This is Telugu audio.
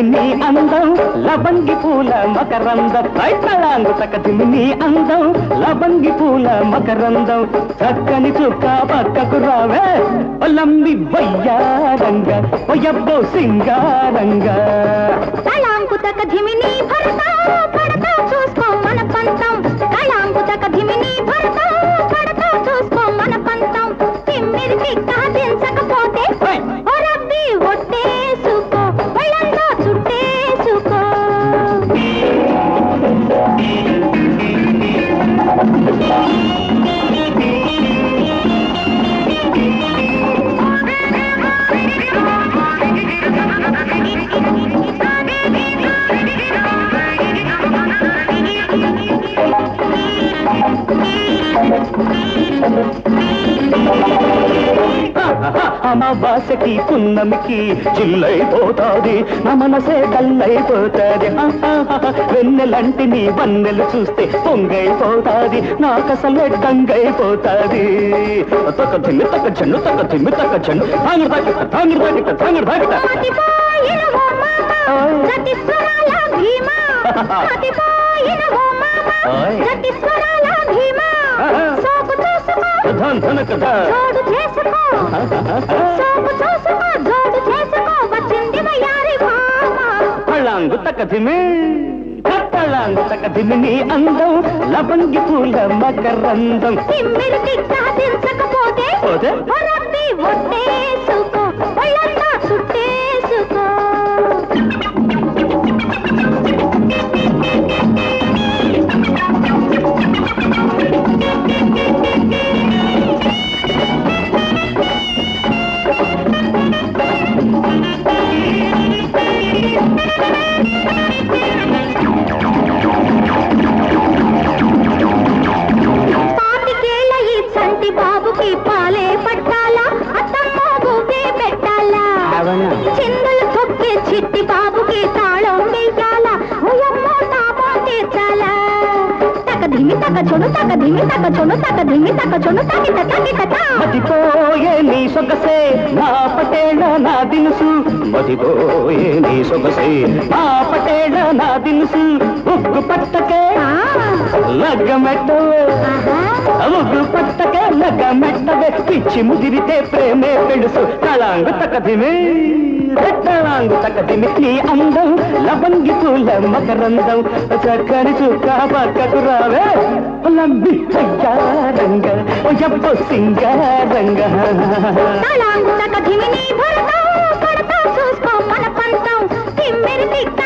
అందం లబంగి పూల మకరందం రైతలాంగు తకదిమి నీ అందం లబంగి పూల మకరందం. చక్కని చుక్క పక్కకు రావే లంబి వయ్యారంగ వయ్యబ్బో సింగారంగ. అమావాస్యకి పున్నమికి చిల్లైపోతాది. నా మనసే డల్లైపోతాది. వెన్నెలంటి నీ వన్నెలు చూస్తే పొంగైపోతాది. నాకసలే డంగైపోతాది. తొక్క తిమ్మి తక్క చెన్ను తక్క తిమ్మి తక్క చెన్ను తాంగడు తాకిట తాంగడు తాకిట తాంగడు తాకిట భీమా. చూసుకో. ధన్ కథ పళ్ళాంగు తక్క తిమి పళ్ళాంగు తక్క తిమి నీ అందం లబంగి పూల మకరందం. దించకపోతే పోతే? చిట్టి బాబుకి తాళం వేయాలా ఓయమ్మో తాపం తీర్చాలా. తక ధిమి తక చొడు తక ధిమి తక చొడు తక ధిమి తక చొడు తకిట తకిట తా. మతిపోయే నీ సొగసే నా పటేళ నా దినుసు. మతిపోయే నీ సొగసే నా పటేళ నా దినుసు. ఉగ్గు పట్టకే లగ్గమెట్టవే లగ్గమెట్టవే పిచ్చి ముదిరితే ప్రేమే పెడుసు కళాంగు తకదిమే కళాంగు చక్కటి నీ అందం లబంగి పూల మకరందం చక్కని చుక్క పక్కకు రావే లంబి రంగ ఎప్ప సింగారంగ తలాంగు చూసుకో మన పంతం తిమ్మిరి తిక్క